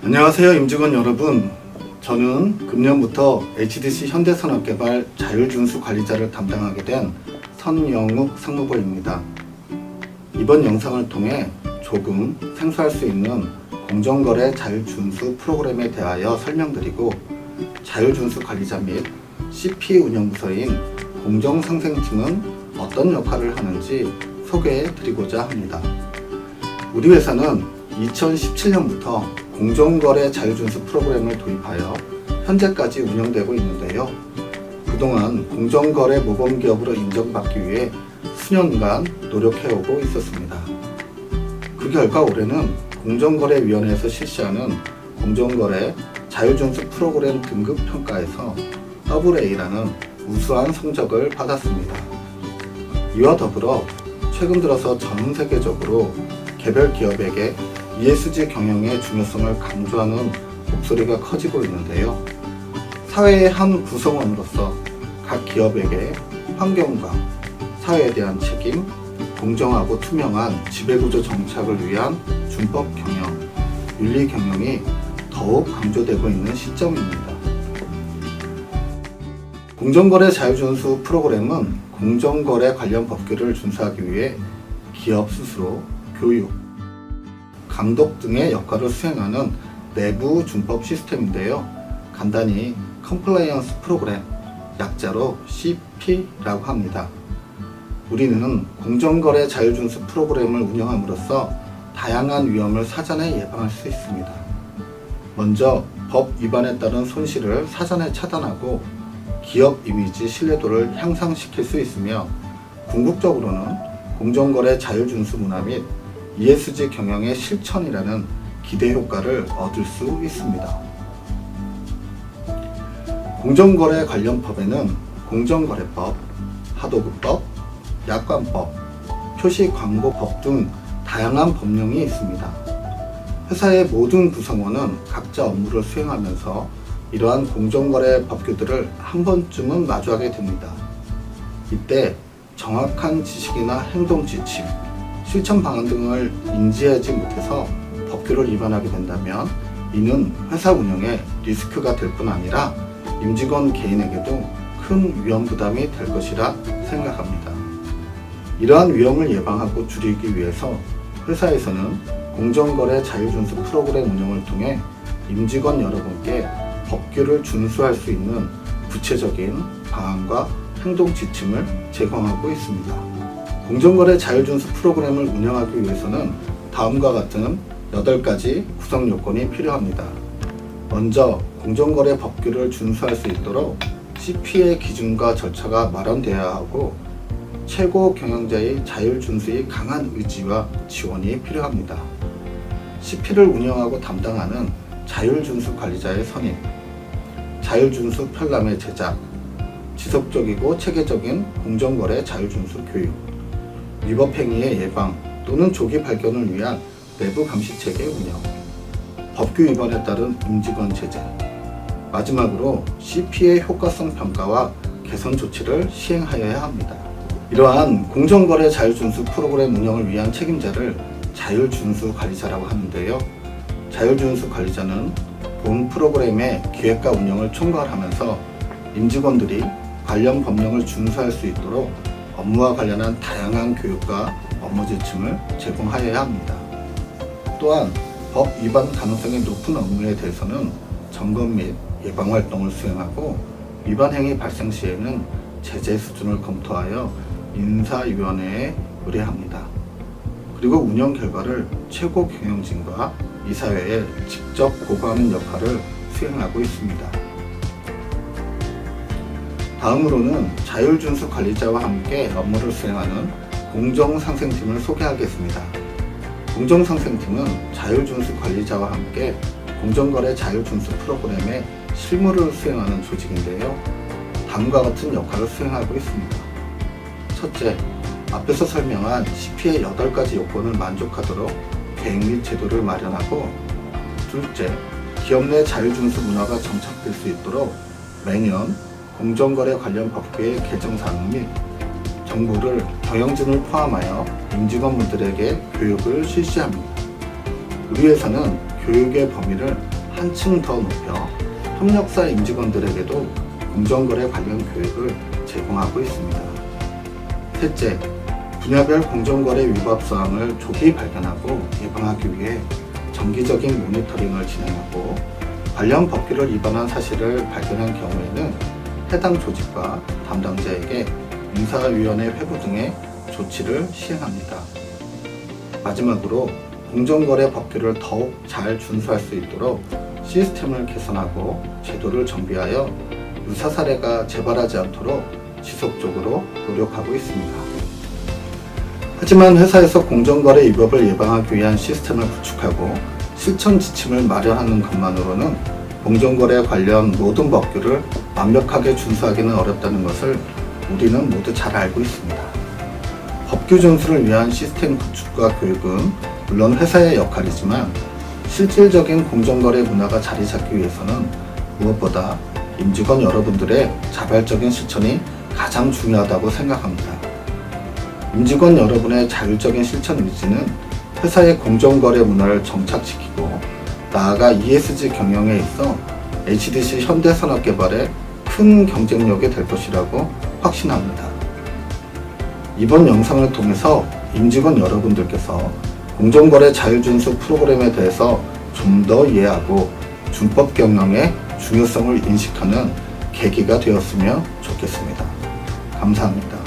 안녕하세요 임직원 여러분 저는 금년부터 HDC 현대산업개발 자율준수 관리자를 담당하게 된 선영욱 상무부입니다 이번 영상을 통해 조금 생소할 수 있는 공정거래 자율준수 프로그램에 대하여 설명드리고 자율준수 관리자 및 CP 운영부서인 공정상생팀은 어떤 역할을 하는지 소개해 드리고자 합니다. 우리 회사는 2017년부터 공정거래 자율준수 프로그램을 도입하여 현재까지 운영되고 있는데요. 그동안 공정거래 모범기업으로 인정받기 위해 수년간 노력해오고 있었습니다. 그 결과 올해는 공정거래위원회에서 실시하는 공정거래 자율준수 프로그램 등급 평가에서 AA라는 우수한 성적을 받았습니다. 이와 더불어 최근 들어서 전 세계적으로 개별 기업에게 ESG 경영의 중요성을 강조하는 목소리가 커지고 있는데요. 사회의 한 구성원으로서 각 기업에게 환경과 사회에 대한 책임, 공정하고 투명한 지배구조 정착을 위한 준법 경영, 윤리 경영이 더욱 강조되고 있는 시점입니다. 공정거래 자율준수 프로그램은 공정거래 관련 법규를 준수하기 위해 기업 스스로 교육, 감독 등의 역할을 수행하는 내부 준법 시스템인데요. 간단히 컴플라이언스 프로그램, 약자로 CP라고 합니다. 우리는 공정거래 자율준수 프로그램을 운영함으로써 다양한 위험을 사전에 예방할 수 있습니다. 먼저 법 위반에 따른 손실을 사전에 차단하고 기업 이미지 신뢰도를 향상시킬 수 있으며 궁극적으로는 공정거래 자율준수 문화 및 ESG 경영의 실천이라는 기대 효과를 얻을 수 있습니다. 공정거래 관련 법에는 공정거래법, 하도급법, 약관법, 표시광고법 등 다양한 법령이 있습니다. 회사의 모든 구성원은 각자 업무를 수행하면서 이러한 공정거래 법규들을 한 번쯤은 마주하게 됩니다. 이때 정확한 지식이나 행동 지침, 실천 방안 등을 인지하지 못해서 법규를 위반하게 된다면 이는 회사 운영에 리스크가 될 뿐 아니라 임직원 개인에게도 큰 위험 부담이 될 것이라 생각합니다. 이러한 위험을 예방하고 줄이기 위해서 회사에서는 공정거래 자율준수 프로그램 운영을 통해 임직원 여러분께 법규를 준수할 수 있는 구체적인 방안과 행동 지침을 제공하고 있습니다. 공정거래 자율준수 프로그램을 운영하기 위해서는 다음과 같은 8가지 구성 요건이 필요합니다. 먼저 공정거래 법규를 준수할 수 있도록 CP의 기준과 절차가 마련되어야 하고 최고 경영자의 자율준수의 강한 의지와 지원이 필요합니다. CP를 운영하고 담당하는 자율준수 관리자의 선임, 자율준수 편람의 제작, 지속적이고 체계적인 공정거래 자율준수 교육, 위법행위의 예방 또는 조기 발견을 위한 내부 감시 체계 운영, 법규 위반에 따른 임직원 제재, 마지막으로 CP의 효과성 평가와 개선 조치를 시행하여야 합니다. 이러한 공정거래 자율준수 프로그램 운영을 위한 책임자를 자율준수 관리자라고 하는데요. 자율준수 관리자는 본 프로그램의 기획과 운영을 총괄하면서 임직원들이 관련 법령을 준수할 수 있도록 업무와 관련한 다양한 교육과 업무 지침을 제공하여야 합니다. 또한 법 위반 가능성이 높은 업무에 대해서는 점검 및 예방 활동을 수행하고 위반 행위 발생 시에는 제재 수준을 검토하여 인사위원회에 의뢰합니다. 그리고 운영 결과를 최고 경영진과 이사회에 직접 보고하는 역할을 수행하고 있습니다. 다음으로는 자율준수 관리자와 함께 업무를 수행하는 공정상생팀을 소개하겠습니다. 공정상생팀은 자율준수 관리자와 함께 공정거래 자율준수 프로그램의 실무를 수행하는 조직인데요. 다음과 같은 역할을 수행하고 있습니다. 첫째, 앞에서 설명한 CP의 8가지 요건을 만족하도록 계획 및 제도를 마련하고 둘째, 기업 내 자율준수 문화가 정착될 수 있도록 매년 공정거래 관련 법규의 개정사항 및 정보를 경영진을 포함하여 임직원분들에게 교육을 실시합니다. 우리 회사는 교육의 범위를 한층 더 높여 협력사 임직원들에게도 공정거래 관련 교육을 제공하고 있습니다. 셋째, 분야별 공정거래 위법 사항을 조기 발견하고 예방하기 위해 정기적인 모니터링을 진행하고 관련 법규를 위반한 사실을 발견한 경우에는 해당 조직과 담당자에게 인사위원회 회부 등의 조치를 시행합니다. 마지막으로 공정거래 법규를 더욱 잘 준수할 수 있도록 시스템을 개선하고 제도를 정비하여 유사 사례가 재발하지 않도록 지속적으로 노력하고 있습니다. 하지만 회사에서 공정거래 위법을 예방하기 위한 시스템을 구축하고 실천 지침을 마련하는 것만으로는 공정거래 관련 모든 법규를 완벽하게 준수하기는 어렵다는 것을 우리는 모두 잘 알고 있습니다. 법규 준수를 위한 시스템 구축과 교육은 물론 회사의 역할이지만 실질적인 공정거래 문화가 자리 잡기 위해서는 무엇보다 임직원 여러분들의 자발적인 실천이 가장 중요하다고 생각합니다. 임직원 여러분의 자율적인 실천 의지는 회사의 공정거래 문화를 정착시키고 나아가 ESG 경영에 있어 HDC 현대산업 개발의 큰 경쟁력이 될 것이라고 확신합니다. 이번 영상을 통해서 임직원 여러분들께서 공정거래 자율준수 프로그램에 대해서 좀 더 이해하고 준법 경영의 중요성을 인식하는 계기가 되었으면 좋겠습니다. 감사합니다.